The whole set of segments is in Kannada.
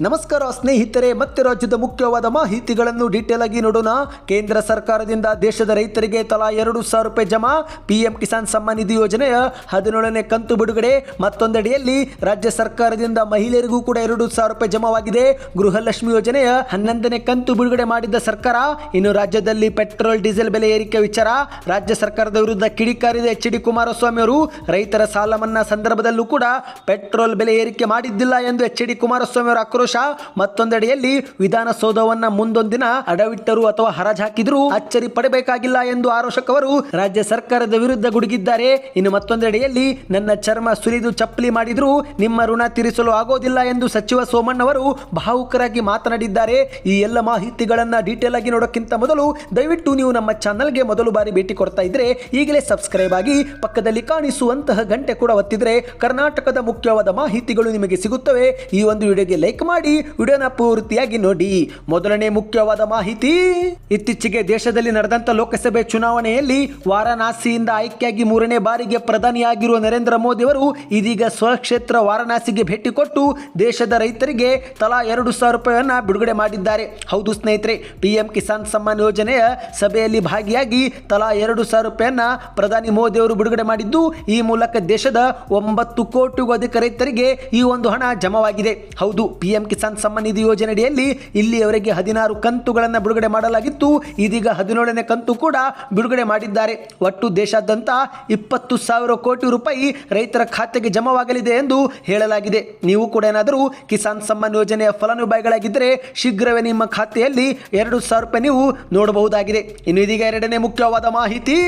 ನಮಸ್ಕಾರ ಸ್ನೇಹಿತರೆ, ಮತ್ತೆ ರಾಜ್ಯದ ಮುಖ್ಯವಾದ ಮಾಹಿತಿಗಳನ್ನು ಡೀಟೇಲ್ ಆಗಿ ನೋಡೋಣ. ಕೇಂದ್ರ ಸರ್ಕಾರದಿಂದ ದೇಶದ ರೈತರಿಗೆ ತಲಾ ಎರಡು ಸಾವಿರ ರೂಪಾಯಿ ಜಮಾ, ಪಿಎಂ ಕಿಸಾನ್ ಸಮ್ಮಾನ್ ನಿಧಿ ಯೋಜನೆಯ ಹದಿನೇಳನೇ ಕಂತು ಬಿಡುಗಡೆ. ಮತ್ತೊಂದೆಡೆಯಲ್ಲಿ ರಾಜ್ಯ ಸರ್ಕಾರದಿಂದ ಮಹಿಳೆಯರಿಗೂ ಕೂಡ ಎರಡು ಸಾವಿರ ರೂಪಾಯಿ ಜಮಾವಾಗಿದೆ. ಗೃಹಲಕ್ಷ್ಮಿ ಯೋಜನೆಯ ಹನ್ನೊಂದನೇ ಕಂತು ಬಿಡುಗಡೆ ಮಾಡಿದ್ದ ಸರ್ಕಾರ, ಇನ್ನು ರಾಜ್ಯದಲ್ಲಿ ಪೆಟ್ರೋಲ್, ಡೀಸೆಲ್ ಬೆಲೆ ಏರಿಕೆ ವಿಚಾರ. ರಾಜ್ಯ ಸರ್ಕಾರದ ವಿರುದ್ಧ ಕಿಡಿಕಾರಿದ ಎಚ್ ಡಿ ಕುಮಾರಸ್ವಾಮಿ ಅವರು ರೈತರ ಸಾಲ ಮನ್ನಾ ಸಂದರ್ಭದಲ್ಲೂ ಕೂಡ ಪೆಟ್ರೋಲ್ ಬೆಲೆ ಏರಿಕೆ ಮಾಡಿದ್ದಿಲ್ಲ ಎಂದು ಎಚ್ ಡಿ ಕುಮಾರಸ್ವಾಮಿ ಅವರು ಮತ್ತೊಂದೆಡೆಯಲ್ಲಿ ವಿಧಾನಸೌಧವನ್ನ ಮುಂದೊಂದಿನ ಅಡವಿಟ್ಟರು ಅಥವಾ ಹರಾಜ್ ಹಾಕಿದ್ರು ಅಚ್ಚರಿ ಪಡಬೇಕಾಗಿಲ್ಲ ಎಂದು ಆರೋಷಕ್ ಅವರು ರಾಜ್ಯ ಸರ್ಕಾರದ ವಿರುದ್ಧ ಗುಡುಗಿದ್ದಾರೆ. ಇನ್ನು ಮತ್ತೊಂದೆಡೆಯಲ್ಲಿ ನನ್ನ ಚರ್ಮ ಸುರಿದು ಚಪ್ಪಲಿ ಮಾಡಿದ್ರು ನಿಮ್ಮ ಋಣ ತೀರಿಸಲು ಆಗೋದಿಲ್ಲ ಎಂದು ಸಚಿವ ಸೋಮಣ್ಣ ಅವರು ಭಾವುಕರಾಗಿ ಮಾತನಾಡಿದ್ದಾರೆ. ಈ ಎಲ್ಲ ಮಾಹಿತಿಗಳನ್ನ ಡೀಟೇಲ್ ಆಗಿ ನೋಡೋಕ್ಕಿಂತ ಮೊದಲು ದಯವಿಟ್ಟು ನೀವು ನಮ್ಮ ಚಾನಲ್ಗೆ ಮೊದಲು ಬಾರಿ ಭೇಟಿ ಕೊಡ್ತಾ ಇದ್ರೆ ಈಗಲೇ ಸಬ್ಸ್ಕ್ರೈಬ್ ಆಗಿ ಪಕ್ಕದಲ್ಲಿ ಕಾಣಿಸುವಂತಹ ಗಂಟೆ ಕೂಡ ಒತ್ತಿದ್ರೆ ಕರ್ನಾಟಕದ ಮುಖ್ಯವಾದ ಮಾಹಿತಿಗಳು ನಿಮಗೆ ಸಿಗುತ್ತವೆ. ಈ ಒಂದು ವಿಡಿಯೋಗೆ ಲೈಕ್ ಮಾಡಿ ವಿಡಿಯೋನ ಪೂರ್ತಿಯಾಗಿ ನೋಡಿ. ಮೊದಲನೇ ಮುಖ್ಯವಾದ ಮಾಹಿತಿ, ಇತ್ತೀಚೆಗೆ ದೇಶದಲ್ಲಿ ನಡೆದಂತ ಲೋಕಸಭೆ ಚುನಾವಣೆಯಲ್ಲಿ ವಾರಣಾಸಿಯಿಂದ ಆಯ್ಕೆಯಾಗಿ ಮೂರನೇ ಬಾರಿಗೆ ಪ್ರಧಾನಿಯಾಗಿರುವ ನರೇಂದ್ರ ಮೋದಿ ಅವರು ಇದೀಗ ಸ್ವಕ್ಷೇತ್ರ ವಾರಣಾಸಿಗೆ ಭೇಟಿ ಕೊಟ್ಟು ದೇಶದ ರೈತರಿಗೆ ತಲಾ ಎರಡು ಸಾವಿರ ರೂಪಾಯಿಯನ್ನ ಬಿಡುಗಡೆ ಮಾಡಿದ್ದಾರೆ. ಹೌದು ಸ್ನೇಹಿತರೆ, ಪಿಎಂ ಕಿಸಾನ್ ಸಮ್ಮಾನ್ ಯೋಜನೆಯ ಸಭೆಯಲ್ಲಿ ಭಾಗಿಯಾಗಿ ತಲಾ ಎರಡು ಸಾವಿರ ರೂಪಾಯಿಯನ್ನ ಪ್ರಧಾನಿ ಮೋದಿ ಅವರು ಬಿಡುಗಡೆ ಮಾಡಿದ್ದು, ಈ ಮೂಲಕ ದೇಶದ ಒಂಬತ್ತು ಕೋಟಿಗೂ ಅಧಿಕ ರೈತರಿಗೆ ಈ ಒಂದು ಹಣ ಜಮವಾಗಿದೆ. ಹೌದು, ಪಿಎಂ ಕಿಸಾನ್ ಸಮ್ಮಾನ್ ನಿಧಿ ಯೋಜನೆಯಡಿಯಲ್ಲಿ ಇಲ್ಲಿಯವರೆಗೆ ಹದಿನಾರು ಕಂತುಗಳನ್ನು ಬಿಡುಗಡೆ ಮಾಡಲಾಗಿತ್ತು. ಇದೀಗ ಹದಿನೇಳನೇ ಕಂತು ಕೂಡ ಬಿಡುಗಡೆ ಮಾಡಿದ್ದಾರೆ. ಒಟ್ಟು ದೇಶಾದ್ಯಂತ ಇಪ್ಪತ್ತು ಸಾವಿರ ಕೋಟಿ ರೂಪಾಯಿ ರೈತರ ಖಾತೆಗೆ ಜಮವಾಗಲಿದೆ ಎಂದು ಹೇಳಲಾಗಿದೆ. ನೀವು ಕೂಡ ಏನಾದರೂ ಕಿಸಾನ್ ಸಮ್ಮಾನ್ ಯೋಜನೆಯ ಫಲಾನುಭವಿಗಳಾಗಿದ್ದರೆ ಶೀಘ್ರವೇ ನಿಮ್ಮ ಖಾತೆಯಲ್ಲಿ ಎರಡು ಸಾವಿರ ರೂಪಾಯಿ ನೀವು ನೋಡಬಹುದಾಗಿದೆ. ಇನ್ನು ಇದೀಗ ಎರಡನೇ ಮುಖ್ಯವಾದ ಮಾಹಿತಿ.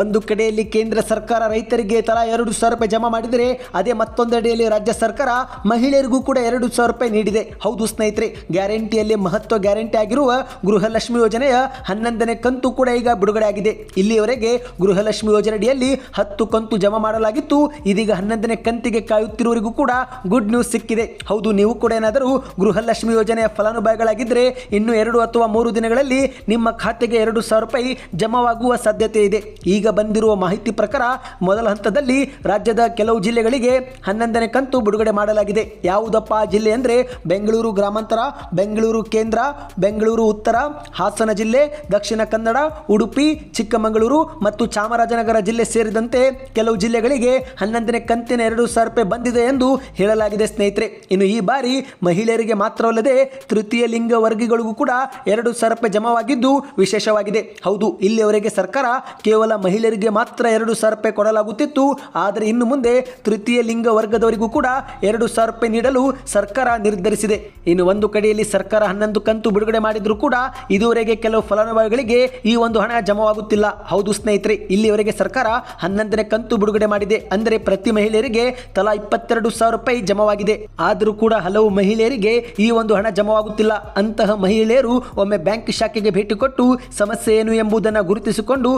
ಒಂದು ಕಡೆಯಲ್ಲಿ ಕೇಂದ್ರ ಸರ್ಕಾರ ರೈತರಿಗೆ ತಲಾ ಎರಡು ಸಾವಿರ ರೂಪಾಯಿ ಜಮಾ ಮಾಡಿದರೆ, ಅದೇ ಮತ್ತೊಂದೆಡೆಯಲ್ಲಿ ರಾಜ್ಯ ಸರ್ಕಾರ ಮಹಿಳೆಯರಿಗೂ ಕೂಡ ಎರಡು ಸಾವಿರ ರೂಪಾಯಿ ನೀಡಿದೆ. ಹೌದು ಸ್ನೇಹಿತರೆ, ಗ್ಯಾರಂಟಿಯಲ್ಲಿ ಮಹತ್ವ ಗ್ಯಾರಂಟಿ ಆಗಿರುವ ಗೃಹಲಕ್ಷ್ಮಿ ಯೋಜನೆಯ ಹನ್ನೊಂದನೇ ಕಂತು ಕೂಡ ಈಗ ಬಿಡುಗಡೆ ಆಗಿದೆ. ಇಲ್ಲಿಯವರೆಗೆ ಗೃಹಲಕ್ಷ್ಮಿ ಯೋಜನೆಯಡಿಯಲ್ಲಿ ಹತ್ತು ಕಂತು ಜಮಾ ಮಾಡಲಾಗಿತ್ತು. ಇದೀಗ ಹನ್ನೊಂದನೇ ಕಂತಿಗೆ ಕಾಯುತ್ತಿರುವವರಿಗೂ ಕೂಡ ಗುಡ್ ನ್ಯೂಸ್ ಸಿಕ್ಕಿದೆ. ಹೌದು, ನೀವು ಕೂಡ ಏನಾದರೂ ಗೃಹಲಕ್ಷ್ಮಿ ಯೋಜನೆಯ ಫಲಾನುಭವಿಗಳಾಗಿದ್ದರೆ, ಇನ್ನು ಎರಡು ಅಥವಾ ಮೂರು ದಿನಗಳಲ್ಲಿ ನಿಮ್ಮ ಖಾತೆಗೆ ಎರಡು ಸಾವಿರ ರೂಪಾಯಿ ಜಮಾವಾಗುವ ಸಾಧ್ಯತೆ ಇದೆ. ಈಗ ಬಂದಿರುವ ಮಾಹಿತಿ ಪ್ರಕಾರ ಮೊದಲ ಹಂತದಲ್ಲಿ ರಾಜ್ಯದ ಕೆಲವು ಜಿಲ್ಲೆಗಳಿಗೆ ಹನ್ನೊಂದನೇ ಕಂತು ಬಿಡುಗಡೆ ಮಾಡಲಾಗಿದೆ. ಯಾವುದಪ್ಪ ಜಿಲ್ಲೆ ಅಂದರೆ ಬೆಂಗಳೂರು ಗ್ರಾಮಾಂತರ, ಬೆಂಗಳೂರು ಕೇಂದ್ರ, ಬೆಂಗಳೂರು ಉತ್ತರ, ಹಾಸನ ಜಿಲ್ಲೆ, ದಕ್ಷಿಣ ಕನ್ನಡ, ಉಡುಪಿ, ಚಿಕ್ಕಮಗಳೂರು ಮತ್ತು ಚಾಮರಾಜನಗರ ಜಿಲ್ಲೆ ಸೇರಿದಂತೆ ಕೆಲವು ಜಿಲ್ಲೆಗಳಿಗೆ ಹನ್ನೊಂದನೇ ಕಂತಿನ ಎರಡು ಸಾವಿರ ರೂಪಾಯಿ ಬಂದಿದೆ ಎಂದು ಹೇಳಲಾಗಿದೆ ಸ್ನೇಹಿತರೆ. ಇನ್ನು ಈ ಬಾರಿ ಮಹಿಳೆಯರಿಗೆ ಮಾತ್ರವಲ್ಲದೆ ತೃತೀಯ ಲಿಂಗ ವರ್ಗಗಳಿಗೂ ಕೂಡ ಎರಡು ಸಾವಿರ ರೂಪಾಯಿ ಜಮಾವಾಗಿದ್ದು ವಿಶೇಷವಾಗಿದೆ. ಹೌದು, ಇಲ್ಲಿಯವರೆಗೆ ಸರ್ಕಾರ ಕೇವಲ ಮಹಿಳೆಯರಿಗೆ ಮಾತ್ರ ಎರಡು ಸಾವಿರ ರೂಪಾಯಿ ಕೊಡಲಾಗುತ್ತಿತ್ತು. ಆದರೆ ಇನ್ನು ಮುಂದೆ ತೃತೀಯ ಲಿಂಗ ವರ್ಗದವರಿಗೂ ಕೂಡ ಎರಡು ಸಾವಿರ ರೂಪಾಯಿ ನೀಡಲು ಸರ್ಕಾರ ನಿರ್ಧರಿಸಿದೆ. ಇನ್ನು ಒಂದು ಕಡೆಯಲ್ಲಿ ಸರ್ಕಾರ ಹನ್ನೊಂದು ಕಂತು ಬಿಡುಗಡೆ ಮಾಡಿದರೂ ಕೂಡ ಇದುವರೆಗೆ ಕೆಲವು ಫಲಾನುಭವಿಗಳಿಗೆ ಈ ಒಂದು ಹಣ ಜಮವಾಗುತ್ತಿಲ್ಲ. ಹೌದು ಸ್ನೇಹಿತರೆ, ಇಲ್ಲಿವರೆಗೆ ಸರ್ಕಾರ ಹನ್ನೊಂದನೇ ಕಂತು ಬಿಡುಗಡೆ ಮಾಡಿದೆ. ಅಂದರೆ ಪ್ರತಿ ಮಹಿಳೆಯರಿಗೆ ತಲಾ ಇಪ್ಪತ್ತೆರಡು ಸಾವಿರ ರೂಪಾಯಿ ಜಮವಾಗಿದೆ. ಆದರೂ ಕೂಡ ಹಲವು ಮಹಿಳೆಯರಿಗೆ ಈ ಒಂದು ಹಣ ಜಮವಾಗುತ್ತಿಲ್ಲ. ಅಂತಹ ಮಹಿಳೆಯರು ಒಮ್ಮೆ ಬ್ಯಾಂಕ್ ಶಾಖೆಗೆ ಭೇಟಿ ಕೊಟ್ಟು ಸಮಸ್ಯೆ ಏನು ಎಂಬುದನ್ನು ಗುರುತಿಸಿಕೊಂಡು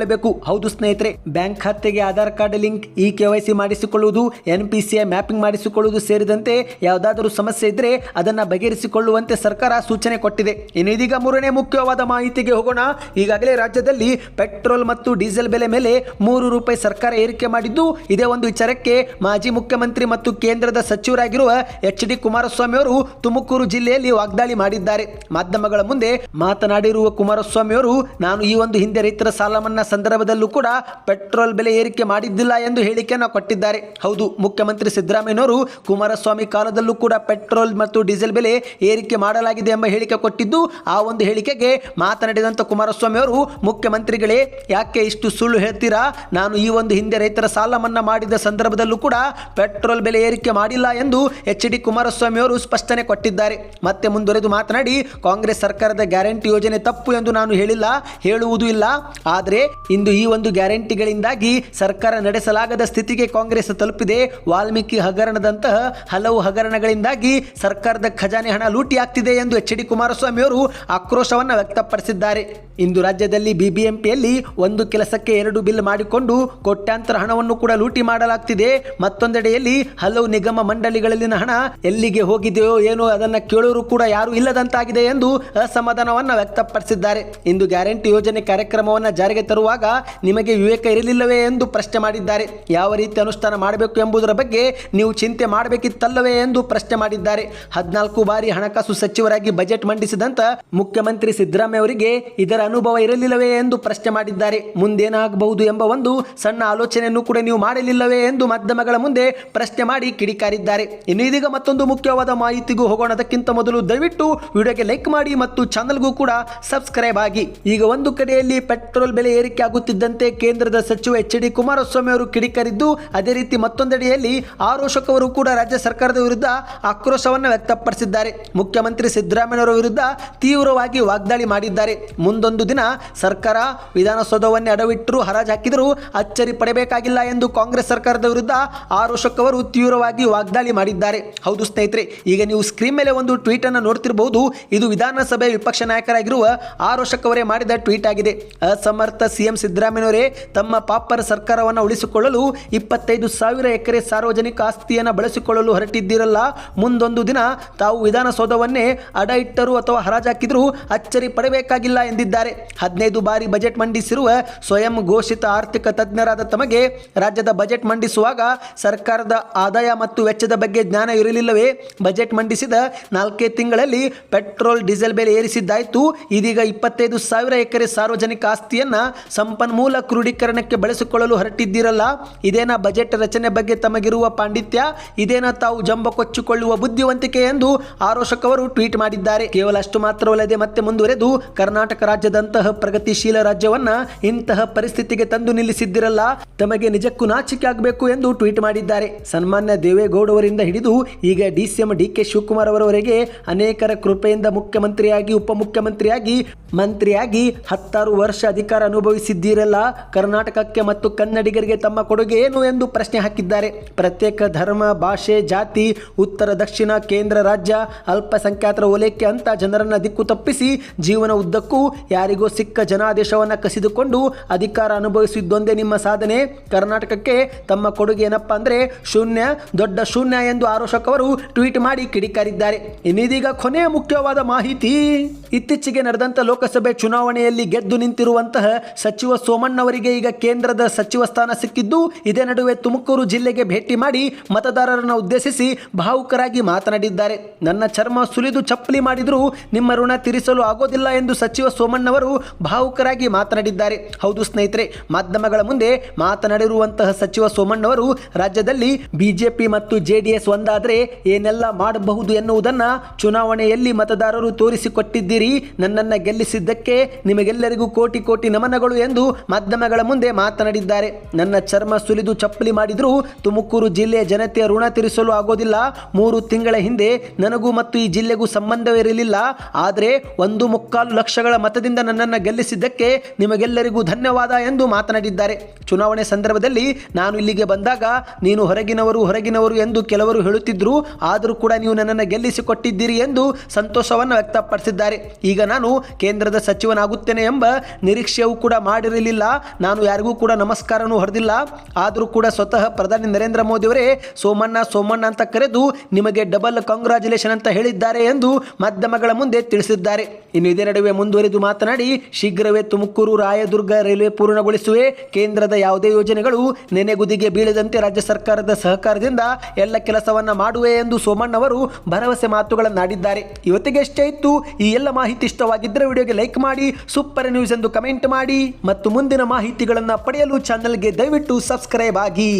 ಬಗೆಹರಿಸಿಕೊಳ್ಳಬೇಕು ಹೌದು ಸ್ನೇಹಿತರೆ, ಬ್ಯಾಂಕ್ ಖಾತೆಗೆ Aadhaar card link e KYC ಮಾಡಿಸಿಕೊಳ್ಳುವುದು, ಎನ್ ಪಿ ಸಿ ಮ್ಯಾಪಿಂಗ್ ಮಾಡಿಸಿಕೊಳ್ಳುವುದು ಸೇರಿದಂತೆ ಯಾವುದಾದರೂ ಸಮಸ್ಯೆ ಇದ್ದರೆ ಅದನ್ನ ಬಗೆಹರಿಸಿಕೊಳ್ಳುವಂತೆ ಸರ್ಕಾರ ಸೂಚನೆ ಕೊಟ್ಟಿದೆ. ಇನ್ನು ಇದೀಗ ಮೂರನೇ ಮುಖ್ಯವಾದ ಮಾಹಿತಿಗೆ ಹೋಗೋಣ. ಈಗಾಗಲೇ ರಾಜ್ಯದಲ್ಲಿ ಪೆಟ್ರೋಲ್ ಮತ್ತು ಡೀಸೆಲ್ ಬೆಲೆ ಮೇಲೆ ಮೂರು ರೂಪಾಯಿ ಸರ್ಕಾರ ಏರಿಕೆ ಮಾಡಿದ್ದು, ಇದೇ ಒಂದು ವಿಚಾರಕ್ಕೆ ಮಾಜಿ ಮುಖ್ಯಮಂತ್ರಿ ಮತ್ತು ಕೇಂದ್ರದ ಸಚಿವರಾಗಿರುವ ಎಚ್ ಡಿ ಕುಮಾರಸ್ವಾಮಿ ಅವರು ತುಮಕೂರು ಜಿಲ್ಲೆಯಲ್ಲಿ ವಾಗ್ದಾಳಿ ಮಾಡಿದ್ದಾರೆ. ಮಾಧ್ಯಮಗಳ ಮುಂದೆ ಮಾತನಾಡಿರುವ ಕುಮಾರಸ್ವಾಮಿ ಅವರು, ನಾನು ಈ ಒಂದು ಹಿಂದೆ ರೈತರ ಸಾಲ ಮನ್ನಾ ಸಂದರ್ಭದಲ್ಲೂ ಕೂಡ ಪೆಟ್ರೋಲ್ ಬೆಲೆ ಏರಿಕೆ ಮಾಡಿದ್ದಿಲ್ಲ ಎಂದು ಹೇಳಿಕೆಯನ್ನು ಕೊಟ್ಟಿದ್ದಾರೆ. ಹೌದು, ಮುಖ್ಯಮಂತ್ರಿ ಸಿದ್ದರಾಮಯ್ಯನವರು ಕುಮಾರಸ್ವಾಮಿ ಕಾಲದಲ್ಲೂ ಕೂಡ ಪೆಟ್ರೋಲ್ ಮತ್ತು ಡೀಸೆಲ್ ಬೆಲೆ ಏರಿಕೆ ಮಾಡಲಾಗಿದೆ ಎಂಬ ಹೇಳಿಕೆ ಕೊಟ್ಟಿದ್ದು, ಆ ಒಂದು ಹೇಳಿಕೆಗೆ ಮಾತನಾಡಿದಂಥ ಕುಮಾರಸ್ವಾಮಿ ಅವರು ಮುಖ್ಯಮಂತ್ರಿಗಳೇ, ಯಾಕೆ ಇಷ್ಟು ಸುಳ್ಳು ಹೇಳ್ತೀರಾ? ನಾನು ಈ ಒಂದು ಹಿಂದೆ ರೈತರ ಸಾಲ ಮನ್ನಾ ಮಾಡಿದ ಸಂದರ್ಭದಲ್ಲೂ ಕೂಡ ಪೆಟ್ರೋಲ್ ಬೆಲೆ ಏರಿಕೆ ಮಾಡಿಲ್ಲ ಎಂದು ಎಚ್ ಡಿ ಕುಮಾರಸ್ವಾಮಿ ಅವರು ಸ್ಪಷ್ಟನೆ ಕೊಟ್ಟಿದ್ದಾರೆ. ಮತ್ತೆ ಮುಂದುವರೆದು ಮಾತನಾಡಿ, ಕಾಂಗ್ರೆಸ್ ಸರ್ಕಾರದ ಗ್ಯಾರಂಟಿ ಯೋಜನೆ ತಪ್ಪು ಎಂದು ನಾನು ಹೇಳಿಲ್ಲ, ಹೇಳುವುದೂ ಇಲ್ಲ. ಆದರೆ ಇಂದು ಈ ಒಂದು ಗ್ಯಾರಂಟಿಗಳಿಂದಾಗಿ ಸರ್ಕಾರ ನಡೆಸಲಾಗದ ಸ್ಥಿತಿಗೆ ಕಾಂಗ್ರೆಸ್ ತಲುಪಿದೆ. ವಾಲ್ಮೀಕಿ ಹಗರಣದಂತಹ ಹಲವು ಹಗರಣಗಳಿಂದಾಗಿ ಸರ್ಕಾರದ ಖಜಾನೆ ಹಣ ಲೂಟಿ ಆಗ್ತಿದೆ ಎಂದು ಎಚ್ ಡಿ ಕುಮಾರಸ್ವಾಮಿ ಅವರು ಆಕ್ರೋಶವನ್ನು ವ್ಯಕ್ತಪಡಿಸಿದ್ದಾರೆ. ಇಂದು ರಾಜ್ಯದಲ್ಲಿ ಬಿಬಿಎಂಪಿಯಲ್ಲಿ ಒಂದು ಕೆಲಸಕ್ಕೆ ಎರಡು ಬಿಲ್ ಮಾಡಿಕೊಂಡು ಕೋಟ್ಯಾಂತರ ಹಣವನ್ನು ಕೂಡ ಲೂಟಿ ಮಾಡಲಾಗ್ತಿದೆ. ಮತ್ತೊಂದೆಡೆಯಲ್ಲಿ ಹಲವು ನಿಗಮ ಮಂಡಳಿಗಳಲ್ಲಿನ ಹಣ ಎಲ್ಲಿಗೆ ಹೋಗಿದೆಯೋ ಏನೋ ಅದನ್ನ ಕೇಳೋರು ಕೂಡ ಯಾರು ಇಲ್ಲದಂತಾಗಿದೆ ಎಂದು ಅಸಮಾಧಾನವನ್ನು ವ್ಯಕ್ತಪಡಿಸಿದ್ದಾರೆ. ಇಂದು ಗ್ಯಾರಂಟಿ ಯೋಜನೆ ಕಾರ್ಯಕ್ರಮವನ್ನು ಜಾರಿಗೆ ತರುವ ಅನುಷ್ಠಾನಗೊಳಿಸುವಾಗ ನಿಮಗೆ ವಿವೇಕ ಇರಲಿಲ್ಲವೇ ಎಂದು ಪ್ರಶ್ನೆ ಮಾಡಿದ್ದಾರೆ. ಯಾವ ರೀತಿ ಅನುಷ್ಠಾನ ಮಾಡಬೇಕು ಎಂಬುದರ ಬಗ್ಗೆ ನೀವು ಚಿಂತೆ ಮಾಡಬೇಕಿತ್ತಲ್ಲವೇ ಎಂದು ಪ್ರಶ್ನೆ ಮಾಡಿದ್ದಾರೆ. ಹದಿನಾಲ್ಕು ಬಾರಿ ಹಣಕಾಸು ಸಚಿವರಾಗಿ ಬಜೆಟ್ ಮಂಡಿಸಿದಂತ ಮುಖ್ಯಮಂತ್ರಿ ಸಿದ್ದರಾಮಯ್ಯ ಅವರಿಗೆ ಇದರ ಅನುಭವ ಇರಲಿಲ್ಲವೇ ಎಂದು ಪ್ರಶ್ನೆ ಮಾಡಿದ್ದಾರೆ. ಮುಂದೇನಾಗಬಹುದು ಎಂಬ ಒಂದು ಸಣ್ಣ ಆಲೋಚನೆಯನ್ನು ಕೂಡ ನೀವು ಮಾಡಲಿಲ್ಲವೇ ಎಂದು ಮಾಧ್ಯಮಗಳ ಮುಂದೆ ಪ್ರಶ್ನೆ ಮಾಡಿ ಕಿಡಿಕಾರಿದ್ದಾರೆ. ಇನ್ನು ಇದೀಗ ಮತ್ತೊಂದು ಮುಖ್ಯವಾದ ಮಾಹಿತಿಗೂ ಹೋಗೋಣ. ಅದಕ್ಕಿಂತ ಮೊದಲು ದಯವಿಟ್ಟು ವಿಡಿಯೋಗೆ ಲೈಕ್ ಮಾಡಿ ಮತ್ತು ಚಾನಲ್ಗೂ ಕೂಡ ಸಬ್ಸ್ಕ್ರೈಬ್ ಆಗಿ. ಈಗ ಒಂದು ಕಡೆಯಲ್ಲಿ ಪೆಟ್ರೋಲ್ ಬೆಲೆ ಏರಿಕೆ ಆಗುತ್ತಿದ್ದಂತೆ ಕೇಂದ್ರದ ಸಚಿವ ಎಚ್ ಡಿ ಕುಮಾರಸ್ವಾಮಿ ಅವರು ಕಿಡಿಕಾರಿದ್ದು, ಅದೇ ರೀತಿ ಮತ್ತೊಂದೆಡೆಯಲ್ಲಿ ಆರೋಶಕ್ ಅವರು ಕೂಡ ರಾಜ್ಯ ಸರ್ಕಾರದ ವಿರುದ್ಧ ಆಕ್ರೋಶವನ್ನು ವ್ಯಕ್ತಪಡಿಸಿದ್ದಾರೆ. ಮುಖ್ಯಮಂತ್ರಿ ಸಿದ್ದರಾಮಯ್ಯವರ ವಿರುದ್ಧ ತೀವ್ರವಾಗಿ ವಾಗ್ದಾಳಿ ಮಾಡಿದ್ದಾರೆ. ಮುಂದೊಂದು ದಿನ ಸರ್ಕಾರ ವಿಧಾನಸೌಧವನ್ನೇ ಅಡವಿಟ್ಟರು ಹರಾಜು ಹಾಕಿದರೂ ಅಚ್ಚರಿ ಪಡಬೇಕಾಗಿಲ್ಲ ಎಂದು ಕಾಂಗ್ರೆಸ್ ಸರ್ಕಾರದ ವಿರುದ್ಧ ಆರೋಶಕ್ ಅವರು ತೀವ್ರವಾಗಿ ವಾಗ್ದಾಳಿ ಮಾಡಿದ್ದಾರೆ. ಹೌದು ಸ್ನೇಹಿತರೆ, ಈಗ ನೀವು ಸ್ಕ್ರೀನ್ ಮೇಲೆ ಒಂದು ಟ್ವೀಟ್ ಅನ್ನು ನೋಡ್ತಿರಬಹುದು. ಇದು ವಿಧಾನಸಭೆ ವಿಪಕ್ಷ ನಾಯಕರಾಗಿರುವ ಆರೋಶಕ್ ಅವರೇ ಮಾಡಿದ ಟ್ವೀಟ್ ಆಗಿದೆ. ಅಸಮರ್ಥ ಸಿಎಂ ಸಿದ್ದರಾಮಯ್ಯವರೇ ತಮ್ಮ ಪಾಪರ ಸರ್ಕಾರವನ್ನು ಉಳಿಸಿಕೊಳ್ಳಲು ಇಪ್ಪತ್ತೈದು ಸಾವಿರ ಎಕರೆ ಸಾರ್ವಜನಿಕ ಆಸ್ತಿಯನ್ನು ಬಳಸಿಕೊಳ್ಳಲು ಹೊರಟಿದ್ದೀರಲ್ಲ, ಮುಂದೊಂದು ದಿನ ತಾವು ವಿಧಾನಸೌಧವನ್ನೇ ಅಡ ಇಟ್ಟರು ಅಥವಾ ಹರಾಜಾಕಿದರೂ ಅಚ್ಚರಿ ಪಡಬೇಕಾಗಿಲ್ಲ ಎಂದಿದ್ದಾರೆ. ಹದಿನೈದು ಬಾರಿ ಬಜೆಟ್ ಮಂಡಿಸಿರುವ ಸ್ವಯಂ ಘೋಷಿತ ಆರ್ಥಿಕ ತಜ್ಞರಾದ ತಮಗೆ ರಾಜ್ಯದ ಬಜೆಟ್ ಮಂಡಿಸುವಾಗ ಸರ್ಕಾರದ ಆದಾಯ ಮತ್ತು ವೆಚ್ಚದ ಬಗ್ಗೆ ಜ್ಞಾನ ಇರಲಿಲ್ಲವೇ? ಬಜೆಟ್ ಮಂಡಿಸಿದ ನಾಲ್ಕೇ ತಿಂಗಳಲ್ಲಿ ಪೆಟ್ರೋಲ್, ಡೀಸೆಲ್ ಬೆಲೆ ಏರಿಸಿದ್ದಾಯಿತು. ಇದೀಗ ಇಪ್ಪತ್ತೈದು ಸಾವಿರ ಎಕರೆ ಸಾರ್ವಜನಿಕ ಆಸ್ತಿಯನ್ನ ಸಂಪನ್ಮೂಲ ಕ್ರೋಢೀಕರಣಕ್ಕೆ ಬಳಸಿಕೊಳ್ಳಲು ಹೊರಟಿದ್ದೀರಲ್ಲ, ಇದೇನ ಬಜೆಟ್ ರಚನೆ ಬಗ್ಗೆ ತಮಗಿರುವ ಪಾಂಡಿತ್ಯ? ಇದೇನ ತಾವು ಜಂಬ ಕೊಚ್ಚಿಕೊಳ್ಳುವ ಬುದ್ಧಿವಂತಿಕೆ ಎಂದು ಆರೋಶಕ್ ಅವರು ಟ್ವೀಟ್ ಮಾಡಿದ್ದಾರೆ. ಕೇವಲ ಅಷ್ಟು ಮಾತ್ರವಲ್ಲದೆ ಮತ್ತೆ ಮುಂದುವರೆದು ಕರ್ನಾಟಕ ರಾಜ್ಯದಂತಹ ಪ್ರಗತಿಶೀಲ ರಾಜ್ಯವನ್ನ ಇಂತಹ ಪರಿಸ್ಥಿತಿಗೆ ತಂದು ನಿಲ್ಲಿಸಿದ್ದಿರಲ್ಲ, ತಮಗೆ ನಿಜಕ್ಕೂ ನಾಚಿಕೆ ಆಗಬೇಕು ಎಂದು ಟ್ವೀಟ್ ಮಾಡಿದ್ದಾರೆ. ಸನ್ಮಾನ್ಯ ದೇವೇಗೌಡ ಅವರಿಂದ ಹಿಡಿದು ಈಗ ಡಿಸಿಎಂ ಡಿ ಕೆ ಶಿವಕುಮಾರ್ ಅವರವರೆಗೆ ಅನೇಕರ ಕೃಪೆಯಿಂದ ಮುಖ್ಯಮಂತ್ರಿಯಾಗಿ, ಉಪಮುಖ್ಯಮಂತ್ರಿಯಾಗಿ, ಮಂತ್ರಿಯಾಗಿ ಹತ್ತಾರು ವರ್ಷ ಅಧಿಕಾರ ಅನುಭವಿಸಿದ್ದೀರಲ್ಲ ಕರ್ನಾಟಕಕ್ಕೆ ಮತ್ತು ಕನ್ನಡಿಗರಿಗೆ ತಮ್ಮ ಕೊಡುಗೆ ಏನು ಎಂದು ಪ್ರಶ್ನೆ ಹಾಕಿದ್ದಾರೆ. ಪ್ರತ್ಯೇಕ ಧರ್ಮ, ಭಾಷೆ, ಜಾತಿ, ಉತ್ತರ, ದಕ್ಷಿಣ, ಕೇಂದ್ರ, ರಾಜ್ಯ, ಅಲ್ಪಸಂಖ್ಯಾತರ ಓಲೈಕೆ ಅಂತ ಜನರನ್ನ ದಿಕ್ಕು ತಪ್ಪಿಸಿ ಜೀವನ ಉದ್ದಕ್ಕೂ ಯಾರಿಗೋ ಸಿಕ್ಕ ಜನಾದೇಶವನ್ನು ಕಸಿದುಕೊಂಡು ಅಧಿಕಾರ ಅನುಭವಿಸಿದ್ದೊಂದೇ ನಿಮ್ಮ ಸಾಧನೆ. ಕರ್ನಾಟಕಕ್ಕೆ ತಮ್ಮ ಕೊಡುಗೆ ಏನಪ್ಪಾ ಅಂದ್ರೆ ಶೂನ್ಯ, ದೊಡ್ಡ ಶೂನ್ಯ ಎಂದು ಆರೋಶಕ್ ಅವರು ಟ್ವೀಟ್ ಮಾಡಿ ಕಿಡಿಕಾರಿದ್ದಾರೆ. ಇನ್ನಿದೀಗ ಕೊನೆಯ ಮುಖ್ಯವಾದ ಮಾಹಿತಿ. ಇತ್ತೀಚೆಗೆ ನಡೆದಂತ ಲೋಕಸಭೆ ಚುನಾವಣೆಯಲ್ಲಿ ಗೆದ್ದು ನಿಂತಿರುವಂತಹ ಸಚಿವ ಸೋಮಣ್ಣವರಿಗೆ ಈಗ ಕೇಂದ್ರದ ಸಚಿವ ಸ್ಥಾನ ಸಿಕ್ಕಿದ್ದು, ಇದೇ ನಡುವೆ ತುಮಕೂರು ಜಿಲ್ಲೆಗೆ ಭೇಟಿ ಮಾಡಿ ಮತದಾರರನ್ನು ಉದ್ದೇಶಿಸಿ ಭಾವುಕರಾಗಿ ಮಾತನಾಡಿದ್ದಾರೆ. ನನ್ನ ಚರ್ಮ ಸುಲಿದು ಚಪ್ಪಲಿ ಮಾಡಿದರೂ ನಿಮ್ಮ ಋಣ ತೀರಿಸಲು ಆಗೋದಿಲ್ಲ ಎಂದು ಸಚಿವ ಸೋಮಣ್ಣವರು ಭಾವುಕರಾಗಿ ಮಾತನಾಡಿದ್ದಾರೆ. ಹೌದು ಸ್ನೇಹಿತರೆ, ಮಾಧ್ಯಮಗಳ ಮುಂದೆ ಮಾತನಾಡಿರುವಂತಹ ಸಚಿವ ಸೋಮಣ್ಣವರು ರಾಜ್ಯದಲ್ಲಿ ಬಿಜೆಪಿ ಮತ್ತು ಜೆಡಿಎಸ್ ಒಂದಾದರೆ ಏನೆಲ್ಲ ಮಾಡಬಹುದು ಎನ್ನುವುದನ್ನು ಚುನಾವಣೆಯಲ್ಲಿ ಮತದಾರರು ತೋರಿಸಿಕೊಟ್ಟಿದ್ದೀರಿ. ನನ್ನನ್ನು ಗೆಲ್ಲಿಸಿದ್ದಕ್ಕೆ ನಿಮಗೆಲ್ಲರಿಗೂ ಕೋಟಿ ಕೋಟಿ ನಮನಗಳು ಎಂದು ಮಾಧ್ಯಮಗಳ ಮುಂದೆ ಮಾತನಾಡಿದ್ದಾರೆ. ನನ್ನ ಚರ್ಮ ಸುಲಿದು ಚಪ್ಪಲಿ ಮಾಡಿದರೂ ತುಮಕೂರು ಜಿಲ್ಲೆಯ ಜನತೆಯ ಋಣ ತೀರಿಸಲು ಆಗೋದಿಲ್ಲ. ಮೂರು ತಿಂಗಳ ಹಿಂದೆ ನನಗೂ ಮತ್ತು ಈ ಜಿಲ್ಲೆಗೂ ಸಂಬಂಧವಿರಲಿಲ್ಲ ಆದರೆ ಒಂದು ಮುಕ್ಕಾಲು ಲಕ್ಷಗಳ ಮತದಿಂದ ನನ್ನನ್ನು ಗೆಲ್ಲಿಸಿದ್ದಕ್ಕೆ ನಿಮಗೆಲ್ಲರಿಗೂ ಧನ್ಯವಾದ ಎಂದು ಮಾತನಾಡಿದ್ದಾರೆ. ಚುನಾವಣೆ ಸಂದರ್ಭದಲ್ಲಿ ನಾನು ಇಲ್ಲಿಗೆ ಬಂದಾಗ ನೀನು ಹೊರಗಿನವರು ಹೊರಗಿನವರು ಎಂದು ಕೆಲವರು ಹೇಳುತ್ತಿದ್ದರು ಆದರೂ ಕೂಡ ನೀವು ನನ್ನನ್ನು ಗೆಲ್ಲಿಸಿಕೊಟ್ಟಿದ್ದೀರಿ ಎಂದು ಸಂತೋಷವನ್ನು ವ್ಯಕ್ತಪಡಿಸಿದ್ದಾರೆ. ಈಗ ನಾನು ಕೇಂದ್ರದ ಸಚಿವನಾಗುತ್ತೇನೆ ಎಂಬ ನಿರೀಕ್ಷೆಯೂ ಕೂಡ ಮಾಡಿರಲಿಲ್ಲ. ನಾನು ಯಾರಿಗೂ ಕೂಡ ನಮಸ್ಕಾರನೂ ಹೊಡೆದಿಲ್ಲ ಆದರೂ ಕೂಡ ಸ್ವತಃ ಪ್ರಧಾನಿ ನರೇಂದ್ರ ಮೋದಿಯವರೇ, ಸೋಮಣ್ಣ ಸೋಮಣ್ಣ ಅಂತ ಕರೆದು ನಿಮಗೆ ಡಬಲ್ ಕಂಗ್ರಾಚುಲೇಷನ್ ಅಂತ ಹೇಳಿದ್ದಾರೆ ಎಂದು ಮಾಧ್ಯಮಗಳ ಮುಂದೆ ತಿಳಿಸಿದ್ದಾರೆ. ಇನ್ನು ಇದೇ ನಡುವೆ ಮುಂದುವರಿದು ಮಾತನಾಡಿ, ಶೀಘ್ರವೇ ತುಮಕೂರು ರಾಯದುರ್ಗ ರೈಲ್ವೆ ಪೂರ್ಣಗೊಳಿಸುವೆ. ಕೇಂದ್ರದ ಯಾವುದೇ ಯೋಜನೆಗಳು ನೆನೆಗುದಿಗೆ ಬೀಳದಂತೆ ರಾಜ್ಯ ಸರ್ಕಾರದ ಸಹಕಾರದಿಂದ ಎಲ್ಲ ಕೆಲಸವನ್ನ ಮಾಡುವೆ ಎಂದು ಸೋಮಣ್ಣವರು ಭರವಸೆ ಮಾತುಗಳನ್ನಾಡಿದ್ದಾರೆ ಇವತ್ತಿಗೆ ಎಷ್ಟೇ ಇತ್ತು. ಈ ಎಲ್ಲ ಮಾಹಿತಿ ಇಷ್ಟವಾಗಿದ್ದರೆ ವಿಡಿಯೋಗೆ ಲೈಕ್ ಮಾಡಿ, ಸೂಪರ್ ನ್ಯೂಸ್ ಎಂದು ಕಮೆಂಟ್ ಮಾಡಿ. ಮತ್ತು ಮುಂದಿನ ಮಾಹಿತಿಗಳನ್ನು ಪಡೆಯಲು ಚಾನಲ್ಗೆ ದಯವಿಟ್ಟು ಸಬ್ಸ್ಕ್ರೈಬ್ ಆಗಿ.